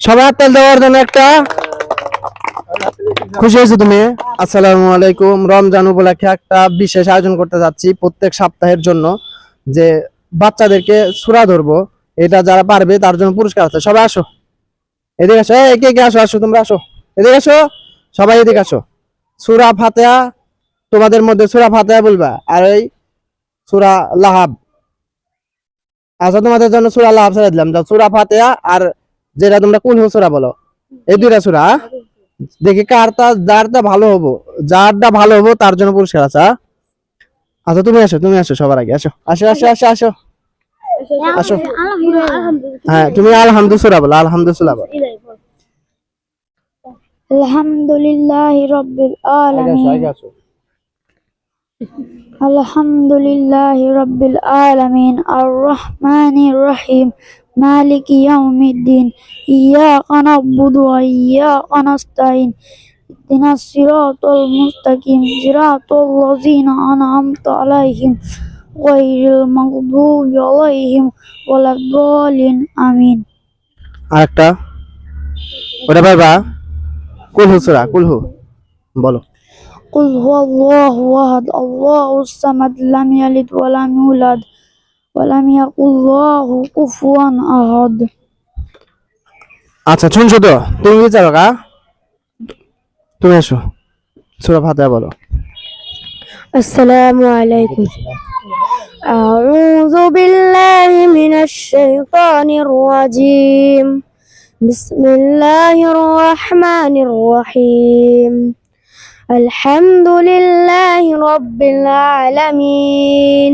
হাততালি দেওয়ার জন্য একটা খুশি হয়েছো তুমি? আসসালামু আলাইকুম। রমজান উপলক্ষে একটা বিশেষ আয়োজন করতে যাচ্ছি প্রত্যেক সপ্তাহের জন্য, যে বাচ্চাদেরকে সুরা ধরবো। এটা যারা পারবে তার জন্য পুরস্কার আছে। সবাই আসো। এদিকে আসো। আসো? আসো, তোমরা আসো। এদিকে আসো। সবাই এদিকে আসো। সুরা ফাতেহা, তোমাদের মধ্যে সুরা ফাতেহা বলবা? আর এই সুরা লাহাব। আচ্ছা তোমাদের জন্য সুরা লাহাব ছেড়ে দিলাম। সুরা ফাতেহা আর যেটা তোমরা কোন সুরা বলো? এই দুইটা সুরা দেখি কারটা যারটা ভালো হব যারটা ভালো হব তার জন্য পুরস্কার আছে আচ্ছা তুমি আসো তুমি আসো সবার আগে আসো আসো আসো আসো আসো। আসো। হ্যাঁ তুমি আলহামদুলিল্লাহ বলো আলহামদুলিল্লাহ বলো। আলহামদুলিল্লাহ রব্বিল আলামিন। আলহামদুলিল্লাহ রব্বিল আলামিন। আর রহমানির রহিম। لله رب العالمين الرحمن الرحيم مالك يوم الدين إياك نعبد وإياك نستعين اهدنا الصراط المستقيم صراط الذين أنعمت عليهم غير المغضوب عليهم ولا الضالين آمين আরেকটা ওটা পারবা কুলহু সুরা কুলহু বলো قل هو الله أحد الله الصمد لم يلد ولم يولد ولم يكن له كفوا أحد আচ্ছা শুনছো তো তুমি বিচারো কা তুমি আসো সুরা ফাতেহা বলো السلام عليكم أعوذ بالله من الشيطان الرجيم بسم الله الرحمن الرحيم الحمد لله رب العالمين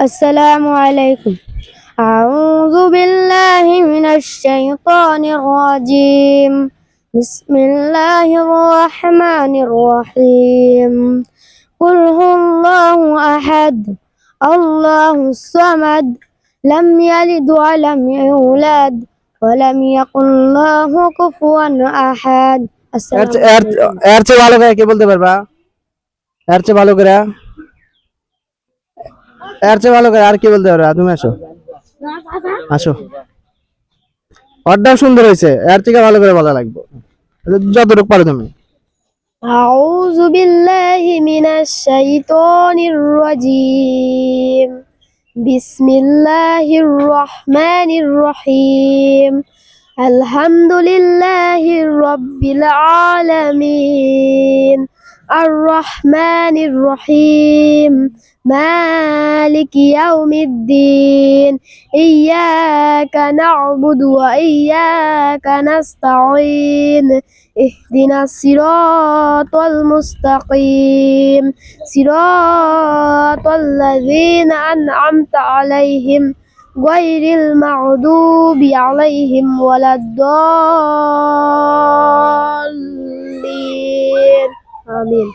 السلام عليكم أعوذ بالله من الشيطان الرجيم بسم الله الرحمن الرحيم قل هو الله أحد الله الصمد لم يلد ولم يولد ولم يكن له كفوا أحد এর السلام চে- এর عليكم এর চেয়ে ভালো করে কে বলতে পারবা এর চেয়ে ভালো করে এর চেয়ে ভালো করে আর কি বলতে পারবা তুমি আসো আসো ওরটাও সুন্দর হয়েছে এর থেকে ভালো করে বলা লাগবে যতটুকু পারো তুমি أعوذ بالله من الشيطان الرجيم بسم الله الرحمن الرحيم الحمد لله رب العالمين الرحمن الرحيم. مالك يوم الدين. إياك نعبد وإياك نستعين. اهدنا الصراط المستقيم. صراط الذين أنعمت عليهم غير المغضوب عليهم ولا الضالين. آمين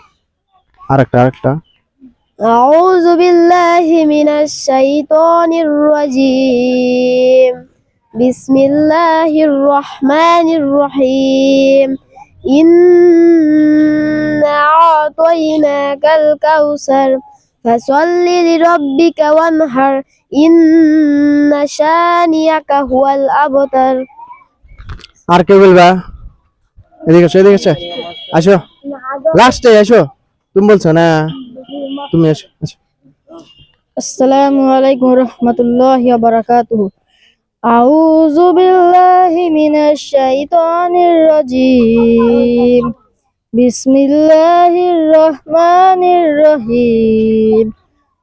আরেকটা আরেকটা أعوذ بالله من الشيطان الرجيم بسم الله الرحمن الرحيم إنا أعطيناك الكوثر فصل لربك وانهر إن شانئك هو الأبتر আর কে বলবা এদিকে আসো এদিকে আসো আসো লাস্টে এসো। তুমি বলছো, না, তুমি এসো আচ্ছা। আসসালামু আলাইকুম রহমতুল্লাহ বারাকাতুহু। আউযু বিল্লাহি মিনাশ শাইতানির রাজিম। বিসমিল্লাহির রহমানির রহিম।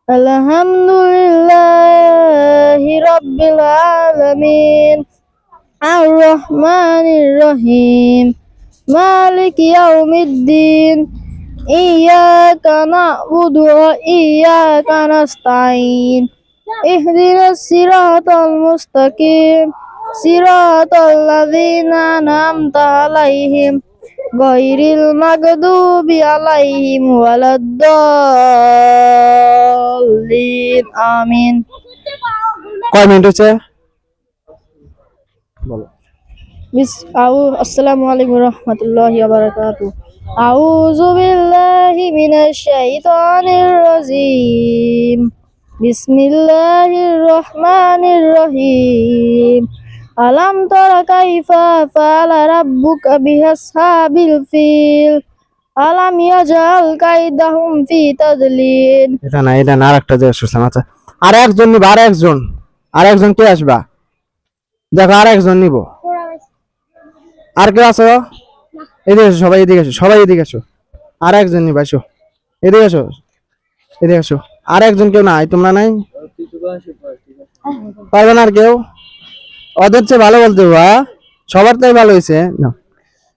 আলহামদুলিল্লাহি রাব্বিল আলামিন। আর রহমানির রহিম। مالك يوم الدين إياك نعبد وإياك نستعين اهدنا الصراط المستقيم صراط الذين أنعمت عليهم غير المغضوب عليهم ولا الضالين آمين কয় মিনিট হচ্ছে বলো বিস আউ, আসসালামু আলাইকুম রহমতুল্লাহি বারাকাতু আউযু বিল্লাহি মিনাশ শাইতানির রাজিম। বিসমিল্লাহির রহমানির রহিম। আলাম তারা কাইফা ফালা রাব্বুকা বিহাসহাবিল ফিল। আলাম ইয়াজাল কাইদাহুম ফি তাদলিল। এটা না এটা না, আরেকটা যে শুনলাম আচ্ছা। আর একজন নিবা আর একজন আর একজন কে আসবা? দেখো আর একজন নিবো। আর কেউ আসো এদিকে আসো সবাই এদিকে আসো সবাই এদিকে আসো আর একজন নিবা আসো এদিকে আসো এদিকে আসো আর একজন কেউ নাই, তোমরা নাই? পারবে না আর কেউ? ওদের চেয়ে ভালো বলতে বা সবার তাই ভালো হয়েছে নাও।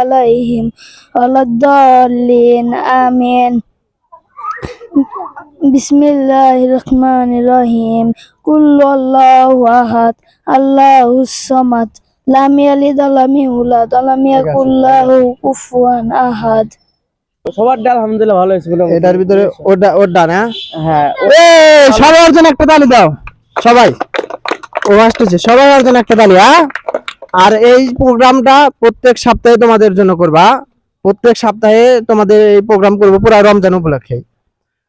আলাইহিম আমিন। আহাদ আল্লাহুস সামাদ। আহাদ। আলহামদুলিল্লাহ ভালো হয়েছে এটার ভিতরে না? হ্যাঁ সবার জন্য একটা তালি দাও। সবাই। ও আসতেছে। সবার জন্য একটা তালি হ্যাঁ? আর এই প্রোগ্রামটা প্রত্যেক সপ্তাহে তোমাদের জন্য করবা। প্রত্যেক সপ্তাহে তোমাদের এই প্রোগ্রাম করব পুরো রমজান উপলক্ষে।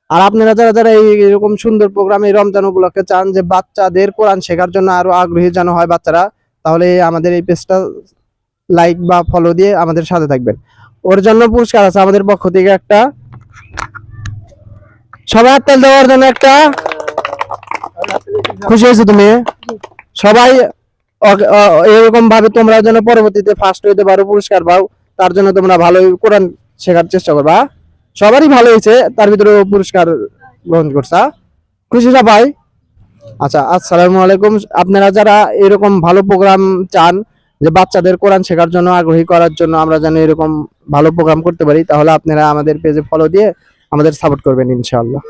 আর আপনারা যারা যারা এই এরকম সুন্দর প্রোগ্রাম রমজান উপলক্ষে চান যে বাচ্চাদের কোরআন শেখার জন্য আরও আগ্রহী যেন হয় বাচ্চারা, তাহলে আমাদের এই পেজটা লাইক বা ফলো দিয়ে আমাদের সাথে থাকবেন। ওর জন্য পুরস্কার আছে আমাদের পক্ষ থেকে একটা। সবাই হাততালি দেওয়ার জন্য একটা। খুশি হয়েছো তুমি? সবাই এরকম ভাবে তোমরা যেন পরবর্তীতে ফার্স্ট হইতে পারো, পুরস্কার পাও, তার জন্য তোমরা ভালোই কোরআন শেখার চেষ্টা করবা। সবারই ভালো হয়েছে, তার ভিতরে পুরস্কার গ্রহণ করছা। খুশি সবাই? আচ্ছা আসসালামু আলাইকুম। আপনারা যারা এরকম ভালো প্রোগ্রাম চান, যে বাচ্চাদের কোরআন শেখার জন্য আগ্রহী করার জন্য আমরা যেন এরকম ভালো প্রোগ্রাম করতে পারি, তাহলে আপনারা আমাদের পেজে ফলো দিয়ে আমাদের সাপোর্ট করবেন, ইনশাআল্লাহ।